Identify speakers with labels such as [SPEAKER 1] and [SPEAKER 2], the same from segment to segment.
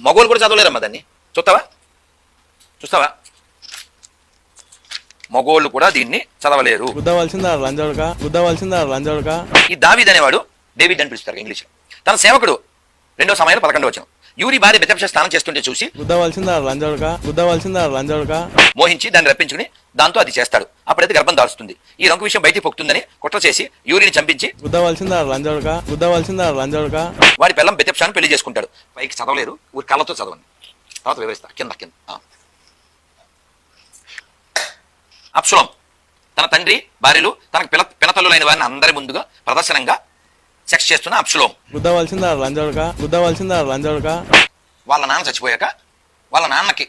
[SPEAKER 1] మగోళ్ళు కూడా చదవలేరమ్మా దాన్ని. చూస్తావా? చూస్తావా? మగోళ్ళు కూడా దీన్ని చదవలేరు. ఈ దావీద్ అనేవాడు డేవిడ్ అని పిలుస్తారు ఇంగ్లీష్ తన సేవకుడు రెండో సమయంలో పదకొండో వచ్చిన యూరి భార్య బెతప్ష స్నానం చేస్తుంటే చూసి
[SPEAKER 2] గుద్దవలసిందా లంజోడక గుద్దవలసిందా లంజోడక
[SPEAKER 1] మోహించి దాన్ని రప్పించుకుని దాంతో అది చేస్తాడు. అప్పుడైతే గర్భం దాల్చుతుంది ఈ రంకు విషయం బయటికి పొక్కుతుందని కుట్ర చేసి యూరిని చంపించి
[SPEAKER 2] గుద్దవలసిందా లంజోడక గుద్దవలసిందా లంజోడక
[SPEAKER 1] వాడి పిల్లం బెతప్షాను పెళ్ళి చేసుకుంటాడు. పైకి చదవలేరు ఊరి కళ్ళతో చదవండి. తర్వాత వివరిస్తా కింద కింద. అప్సులం. తన తండ్రి భార్యలు తనకు పిల పినతల్లులైన వారిని అందరి ముందుగా ప్రదర్శనంగా సెక్స్ చేస్తున్న అప్సులోం.
[SPEAKER 2] గుద్దవలసిందా లంజోడక గుద్దవలసిందా లంజోడక.
[SPEAKER 1] వాళ్ళ నాన్న చచ్చిపోయాక వాళ్ళ నాన్నకి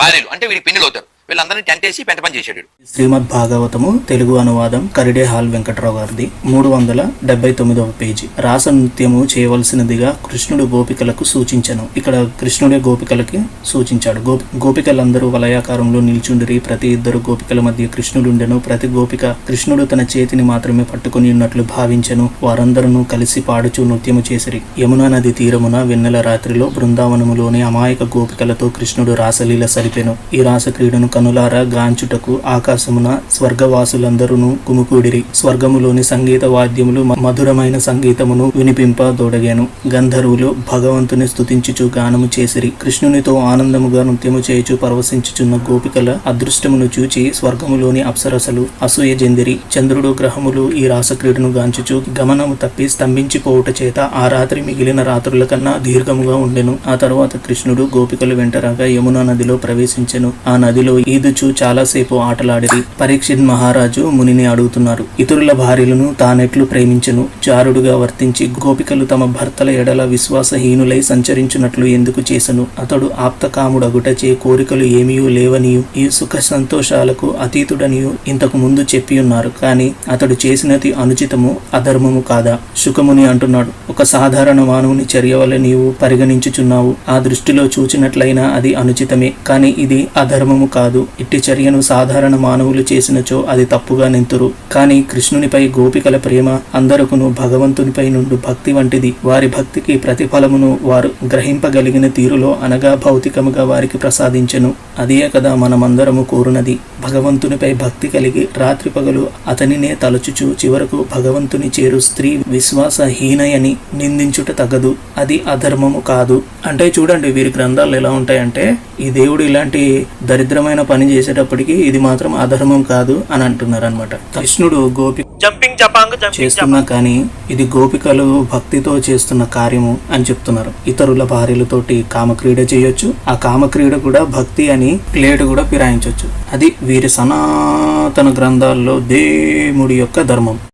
[SPEAKER 1] భార్యలు అంటే వీడి పిన్నులు అవుతారు. వీళ్ళందరినీ టెంట్ వేసి పెంట పని చేశాడు
[SPEAKER 3] శ్రీమద్ భాగవతము తెలుగు అనువాదం కరిడే హాల్ వెంకట్రావు గారిది మూడు వందల డెబ్బై తొమ్మిదవ పేజీ. రాస నృత్యము చేయవలసినదిగా కృష్ణుడు గోపికలకు సూచించను. ఇక్కడ కృష్ణుడే గోపికలకి సూచించాడు. గోపి గోపికలందరూ వలయాకారంలో నిల్చుండిరి. ప్రతి ఇద్దరు గోపికల మధ్య కృష్ణుడుండెను. ప్రతి గోపిక కృష్ణుడు తన చేతిని మాత్రమే పట్టుకుని ఉన్నట్లు భావించెను. వారందరూ కలిసి పాడుచు నృత్యము చేసిరి. యమునా నది తీరమున వెన్నెల రాత్రిలో బృందావనములోని అమాయక గోపికలతో కృష్ణుడు రాసలీల సరిపెను. ఈ రాస క్రీడను కనులారా గాంచుటకు ఆకాశమున స్వర్గవాసులందరూ గుమికూడిరి స్వర్గములోని సంగీత వాద్యములు మధురమైన సంగీతమును వినిపింపదోడగాను గంధర్వులు భగవంతుని స్థుతించుచు గానము చేసిరి. కృష్ణునితో ఆనందముగా నృత్యము చేయుచు పరవశించుచున్న గోపికల అదృష్టమును చూచి స్వర్గములోని అప్సరసలు అసూయ జెందిరి. చంద్రుడు గ్రహములు ఈ రాసక్రీడను గాంచుచు గమనము తప్పి స్తంభించిపోవుట చేత ఆ రాత్రి మిగిలిన రాత్రుల కన్నా దీర్ఘముగా ఉండెను. ఆ తరువాత కృష్ణుడు గోపికలు వెంటరాగా యమునా నదిలో ప్రవేశించెను. ఆ నదిలో ఈదుచు చాలాసేపు ఆటలాడిరి. పరీక్షిత్ మహారాజు మునిని అడుగుతున్నారు. ఇతరుల భార్యలను తానెట్లు ప్రేమించను. చారుడుగా వర్తించి గోపికలు తమ భర్తల ఎడల విశ్వాసహీనులై సంచరించున్నట్లు ఎందుకు చేసను? అతడు ఆప్తకాముడగుటచే కోరికలు ఏమీయూ లేవనియు ఈ సుఖ సంతోషాలకు అతీతుడనియు ఇంతకు ముందు చెప్పి ఉన్నారు కానీ అతడు చేసినది అనుచితము అధర్మము కాదా? శుకముని అంటున్నాడు. ఒక సాధారణ మానవుని చర్య వల్ల నీవు పరిగణించుచున్నావు. ఆ దృష్టిలో చూచినట్లయినా అది అనుచితమే. కానీ ఇది అధర్మము కాదు. ఇట్టి చర్యను సాధారణ మానవులు చేసినచో అది తప్పుగా నింతురు. కానీ కృష్ణునిపై గోపికల ప్రేమ అందరకును భగవంతునిపై నుండి భక్తి వంటిది. వారి భక్తికి ప్రతిఫలమును వారు గ్రహింపగలిగిన తీరులో అనగా భౌతికముగా వారికి ప్రసాదించెను. అదే కదా మనమందరము కోరునది. భగవంతునిపై భక్తి కలిగి రాత్రి పగలు అతనినే తలచుచు చివరకు భగవంతుని చేరు స్త్రీ విశ్వాసహీనయని నిందించుట తగదు. అది అధర్మము కాదు. అంటే చూడండి వీరి గ్రంథాలు ఎలా ఉంటాయంటే ఈ దేవుడు ఇలాంటి దరిద్రమైన పని చేసేటప్పటికి ఇది మాత్రం అధర్మం కాదు అని అంటున్నారు అనమాట కృష్ణుడు గోపి
[SPEAKER 4] జంపింగ్ జపాంగ్ జంపింగ్
[SPEAKER 3] చేస్తున్నా కానీ ఇది గోపికలు భక్తితో చేస్తున్న కార్యము అని చెప్తున్నారు. ఇతరుల భార్యలతోటి కామక్రీడ చేయొచ్చు ఆ కామక్రీడ కూడా భక్తి అని ప్లేట్ కూడా ఫిరాయించవచ్చు అది వీరి సనాతన గ్రంథాల్లో దేవుడి యొక్క ధర్మం.